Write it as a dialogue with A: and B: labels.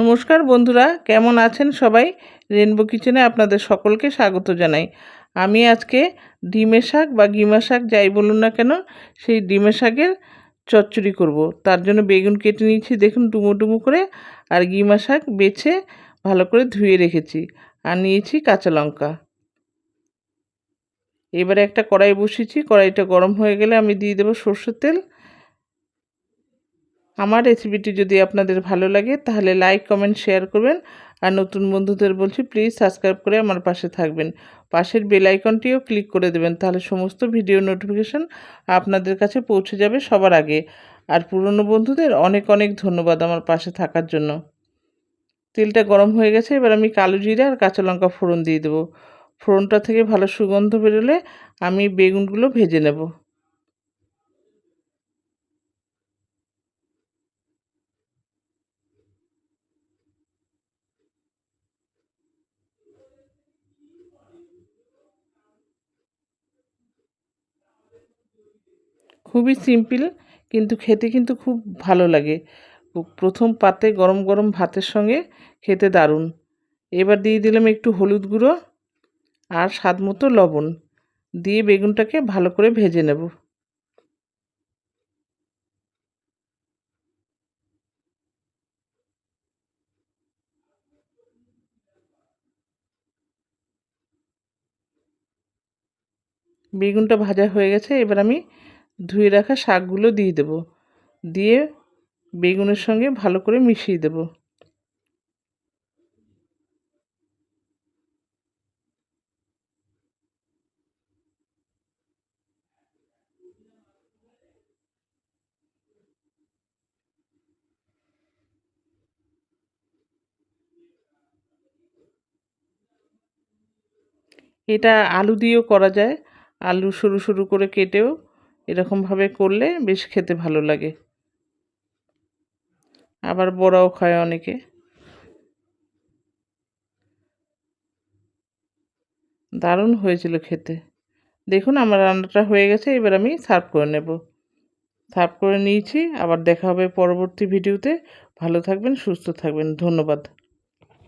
A: নমস্কার বন্ধুরা, কেমন আছেন সবাই? রেনবো কিচেনে আপনাদের সকলকে স্বাগত জানাই। আমি আজকে ডিমের শাক বা গিমা শাক যাই বলুন না কেন, সেই ডিমের শাকের চচ্চড়ি করব। তার জন্য বেগুন কেটে নিয়েছি, দেখুন ডুমো ডুমো করে, আর গিমা শাক বেছে ভালো করে ধুয়ে রেখেছি। আর নিয়েছি কাঁচা লঙ্কা। এবারে একটা কড়াই বসিয়েছি, কড়াইটা গরম হয়ে গেলে আমি দিয়ে দেবো সর্ষের তেল। আমার রেসিপিটি যদি আপনাদের ভালো লাগে, তাহলে লাইক কমেন্ট শেয়ার করবেন। আর নতুন বন্ধুদের বলছি প্লিজ সাবস্ক্রাইব করে আমার পাশে থাকবেন। পাশের বেল আইকনটিও ক্লিক করে দেবেন, তাহলে সমস্ত ভিডিও নোটিফিকেশান আপনাদের কাছে পৌঁছে যাবে সবার আগে। আর পুরনো বন্ধুদের অনেক অনেক ধন্যবাদ আমার পাশে থাকার জন্য। তেলটা গরম হয়ে গেছে, এবার আমি কালো জিরা আর কাঁচা লঙ্কা ফোড়ন দিয়ে দেবো। ফোড়নটা থেকে ভালো সুগন্ধ বেরোলে আমি বেগুনগুলো ভেজে নেব। খুবই সিম্পল, কিন্তু খেতে কিন্তু খুব ভালো লাগে। প্রথম পাতে গরম গরম ভাতের সঙ্গে খেতে দারুণ। এবার দিয়ে দিলাম একটু হলুদ গুঁড়ো আর স্বাদ মতো লবণ। দিয়ে বেগুনটাকে ভালো করে ভেজে নেব। বেগুনটা ভাজা হয়ে গেছে, এবার আমি ধুয়ে রাখা শাকগুলো দিয়ে দেব। দিয়ে বেগুনের সঙ্গে ভালো করে মিশিয়ে দেব। এটা আলু দিয়েও করা যায়। আলু সরু সরু করে কেটেও এরকমভাবে করলে বেশ খেতে ভালো লাগে। আবার বড়াও খায় অনেকে। দারুণ হয়েছিল খেতে। দেখুন আমার রান্নাটা হয়ে গেছে, এবার আমি সার্ভ করে নেব। সার্ভ করে নিয়েছি, আবার দেখা হবে পরবর্তী ভিডিওতে। ভালো থাকবেন, সুস্থ থাকবেন, ধন্যবাদ।